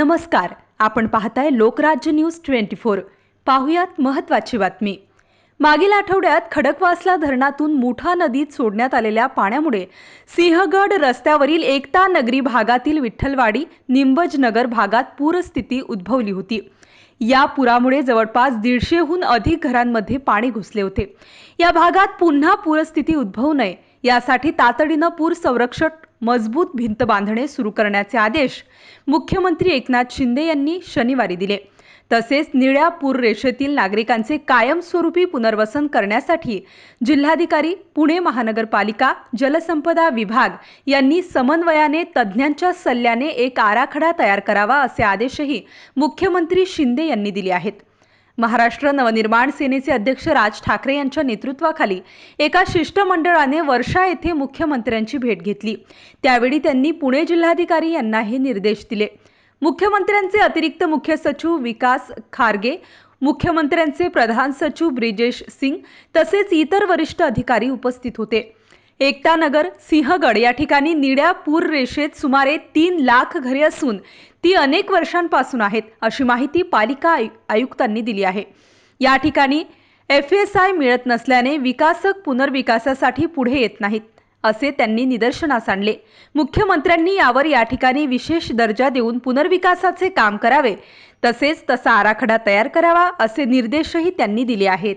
नमस्कार. आपण पाहताय लोकराज्य न्यूज ट्वेंटी फोर. पाहुयात महत्त्वाची बातमी. मागील आठवड्यात खडकवासला धरणातून मुठा नदीत सोडण्यात आलेल्या पाण्यामुळे सिंहगड रस्त्यावरील एकता नगरी भागातील विठ्ठलवाडी निंबज नगर भागात पूरस्थिती उद्भवली होती. या पुरामुळे जवळपास दीडशेहून अधिक घरांमध्ये पाणी घुसले होते. या भागात पुन्हा पूरस्थिती उद्भवू नये. यासाठी तातडीनं पूर संरक्षक मजबूत भिंत बांधणे सुरू करण्याचे आदेश मुख्यमंत्री एकनाथ शिंदे यांनी शनिवारी दिले. तसेच निळ्या पूर रेषेतील नागरिकांचे कायमस्वरूपी पुनर्वसन करण्यासाठी जिल्हाधिकारी पुणे महानगरपालिका जलसंपदा विभाग यांनी समन्वयाने तज्ज्ञांच्या सल्ल्याने एक आराखडा तयार करावा असे आदेशही मुख्यमंत्री शिंदे यांनी दिले आहेत. महाराष्ट्र नवनिर्माण सेनेचे अध्यक्ष राज ठाकरे यांच्या नेतृत्वाखाली एका शिष्टमंडळाने वर्षा येथे मुख्यमंत्र्यांची भेट घेतली. त्यावेळी त्यांनी पुणे जिल्हाधिकारी यांना हे निर्देश दिले. मुख्यमंत्र्यांचे अतिरिक्त मुख्य सचिव विकास खारगे मुख्यमंत्र्यांचे प्रधान सचिव ब्रिजेश सिंग तसेच इतर वरिष्ठ अधिकारी उपस्थित होते. एकतानगर सिंहगड या ठिकाणी निळ्या पूर रेषेत सुमारे तीन लाख घरे असून ती अनेक वर्षांपासून आहेत अशी माहिती पालिका आयुक्तांनी दिली आहे. या ठिकाणी एफ एस आय मिळत नसल्याने विकासक पुनर्विकासासाठी पुढे येत नाहीत असे त्यांनी निदर्शनास आणले. मुख्यमंत्र्यांनी यावर या ठिकाणी विशेष दर्जा देऊन पुनर्विकासाचे काम करावे तसेच तसा आराखडा तयार करावा असे निर्देशही त्यांनी दिले आहेत.